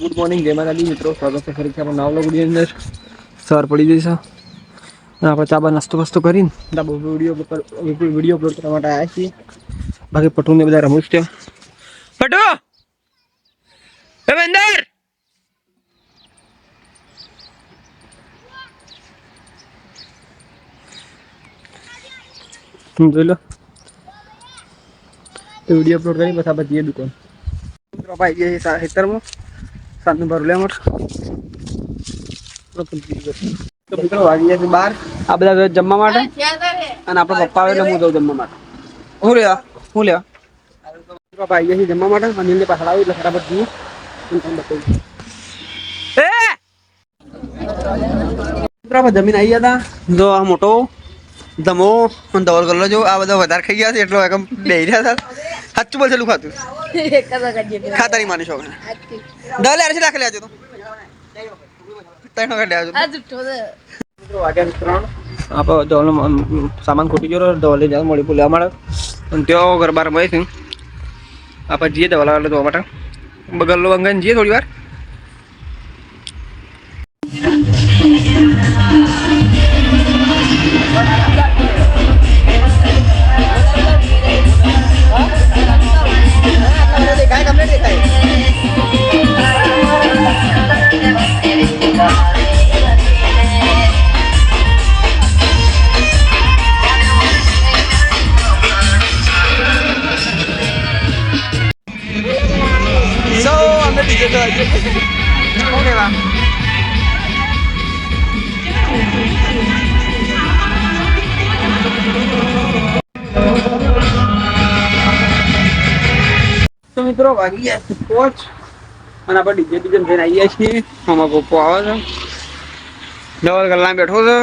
Good morning જય માતાજી મિત્રો. સ્વાગત છે ફરીથી આપણો નાવલો વીડિયો અંદર. સવાર પડી જઈશ અને આપણે ચાબા નાસ્તો બસ્તો કરીને ડાબો વીડિયો વીડિયો અપલોડ કરવા માટે આવ્યા છીએ. બાકી પટુને બધા રમૂજ છે પટુ! રવિન્દર તમે જોઈ લો. તો વીડિયો અપલોડ કરી, પછી આપણે જઈએ દુકાન. મિત્રો ગયા છીએ ખેતરમાં. સાતનું ભરું લે તો મિત્રો વાગી ગયા છે બાર. આ બધા જમવા માટે? અને આપણા પપ્પા આવે એટલે હું જઉં જમવા માટે. હું લેવા હું લેવા પપ્પા આવી ગયા છે જમવા માટે. અને એમને પાછળ આવ્યું એટલે ખરાબ જ જઈએ તમને બતાવું. મિત્રો આપણે જમીન આવી ગયા હતા. જો આ મોટો ધમો અને ધવલ કલર જો આ બધા વધારે ખાઈ ગયા છે એટલો એકમ બે રહ્યા હતા. સાચું બોલ છેલું ખાતું. નહીં માની શોખ દલે અરસી રાખી લેજો તો. ત્રણ વખત લેજો. છે આપણે ધવલનો સામાન ખૂટી ગયો લઈ જવાનું મળી લેવા અમારે અને ત્યાં ગરબા રમાય છે. આપણે જઈએ દવા એટલે જોવા માટે. બગલ્લો બંગન જઈએ થોડી વાર સો અમે ડીજે તો આજે તો મિત્રો વાગી ગયા છે કોચ અને આપણે ડીજે ડીજે જઈને આવીએ છીએ. આમાં પપ્પો આવે છે. ડબલ કલાક બેઠો છે.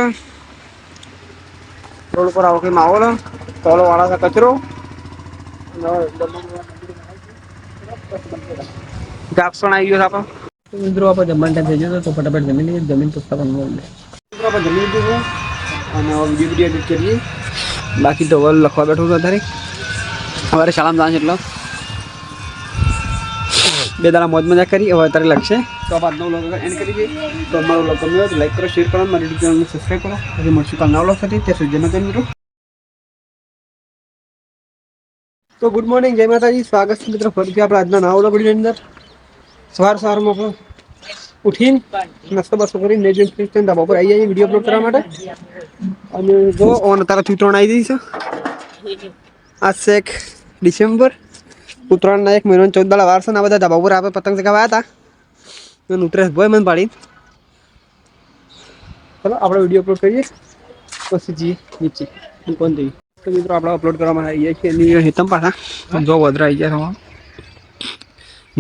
રોડ ઉપર આવો કઈ માહોલ તોલો વાળા છે કચરો. જાપસણ આવી ગયો આપણો. મિત્રો આપણે જમવાનું ટાઈમ થઈ ગયો તો ફટાફટ જમી લઈએ. જમીન પુસ્તક મિત્રો આપણે જમી લીધું છે. અને હવે વીડિયો વીડિયો એડિટ કરીએ. બાકી તો વલ લખવા બેઠો છું અત્યારે. અમારે શાળામાં જાણ છે એટલે. બે દાડા મોજ મજા કરી હવે અત્યારે લખશે. તો આપ આજનો વ્લોગ એન્ડ કરી દઈએ. તો અમારો વ્લોગ ગમ્યો તો લાઈક કરો શેર કરો મારી ચેનલને સબસ્ક્રાઈબ કરો. પછી મળશું કાલ નવા વ્લોગ સાથે. ત્યાં સુધી માતાજી મિત્રો. તો ગુડ મોર્નિંગ જય માતાજી. સ્વાગત છે મિત્રો ફરીથી આપણે આજના નવા વ્લોગ વિડીયોની અંદર. સવાર સવારમાં પણ ઉઠીને નાસ્તો બાસ્તો કરીને ફ્રીજ થઈને ધાબા પર આવી જઈએ વીડિયો અપલોડ કરવા માટે. અને જો ઓન તારા ઉત્તરાયણ આવી ગઈ છે? આ એક ડિસેમ્બર. ઉત્તરાયણના એક મહિનો ચૌદ દાડા વારસો આ બધા ધાબા ઉપર આપણે પતંગ ચગાવ્યા હતા. અને ઉતરે ભોય મને પાડી ચલો આપણે વીડિયો અપલોડ કરીએ. પછી જઈએ નીચે. દુકાન જઈએ? તો મિત્રો આપણે અપલોડ કરવામાં આવીએ છીએ. હેતમ પાછા. જો વધરા આવી ગયા તમારા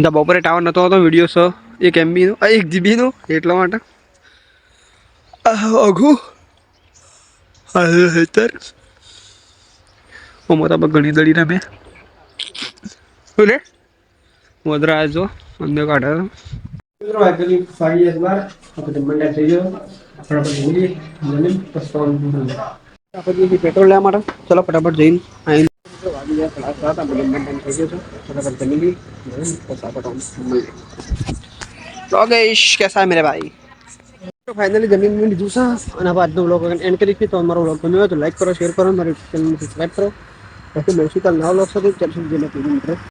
ધાબા ઉપર ટાવર નહોતો હતો વીડિયો સો એક એમબીનો એક જીબીનો એટલા માટે. અઘું હેતર. ઓ મોટા ઘણી દડી રમે. શું લે? મોદરા જો અંદર કાઢે. મિત્રો બાર આપણે થઈ ગયો. આપણે પેટ્રોલ લેવા માટે. ચલો ફટાફટ જઈને આવીને વાગી ગયા સાત આપણે જમવાનું ટાઈમ થઈ ગયો છે ફટાફટ જમી લઈએ આપણે મળીએ યોગેશ કેસા મેરે ભાઈ? તો ફાઇનલી જમીન મેં લીધું છે અને હવે આજનો બ્લોગ એન્ડ કરી છે તો અમારો બ્લોગ ગમ્યો હોય તો લાઈક કરો શેર કરો મારી ચેનલને કરો. પછી મળશું કાલ નવા બ્લોગ સાથે. ચાલશું જેને મિત્રો